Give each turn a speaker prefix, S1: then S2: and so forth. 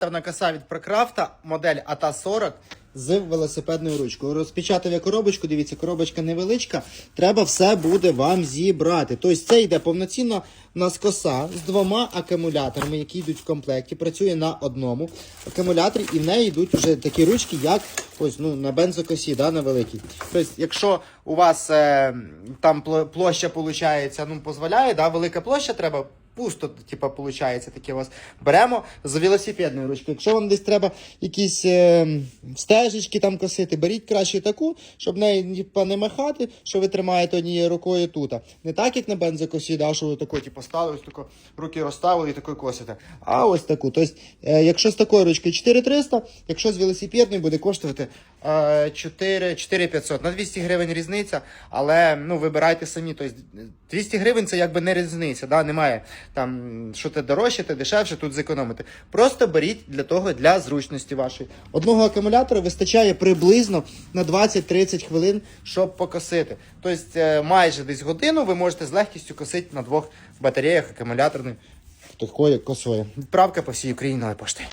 S1: На коса від Прокрафта, модель АТА 40 з велосипедною ручкою. Розпечатав я коробочку, дивіться, коробочка невеличка. Треба все буде вам зібрати. Тобто це йде повноцінно у нас з двома акумуляторами, які йдуть в комплекті. Працює на одному акумуляторі, і в неї йдуть вже такі ручки, як ось ну, на бензокосі, да, на великій. Тобто, якщо у вас е, там площа виходить, ну, дозволяє, да, велика площа треба пусто, типа, виходить, таке у вас. Беремо з велосипедної ручки. Якщо вам десь треба якісь е, стежечки там косити, беріть краще таку, щоб неї не махати, що ви тримаєте однією рукою тут. Не так, як на бензокосі, да, що ви тако, типу, стали, ось тако, руки розставили і такою косите. А ось таку. Тобто, е, якщо з такою ручкою 4300, якщо з велосипедною буде коштувати е, 4, 4500. На 200 гривень різниця, але ну, вибирайте самі. Тобто, 200 гривень це якби не різниця, да? немає там, що те дорожче, те дешевше, тут зекономити. Просто беріть для того, для зручності вашої. Одного акумулятора вистачає приблизно на 20-30 хвилин, щоб покосити. Тобто е, майже десь годину ви можете з легкістю косити на двох батареях акумуляторних, такої косою. Відправка по всій Україні на пошти.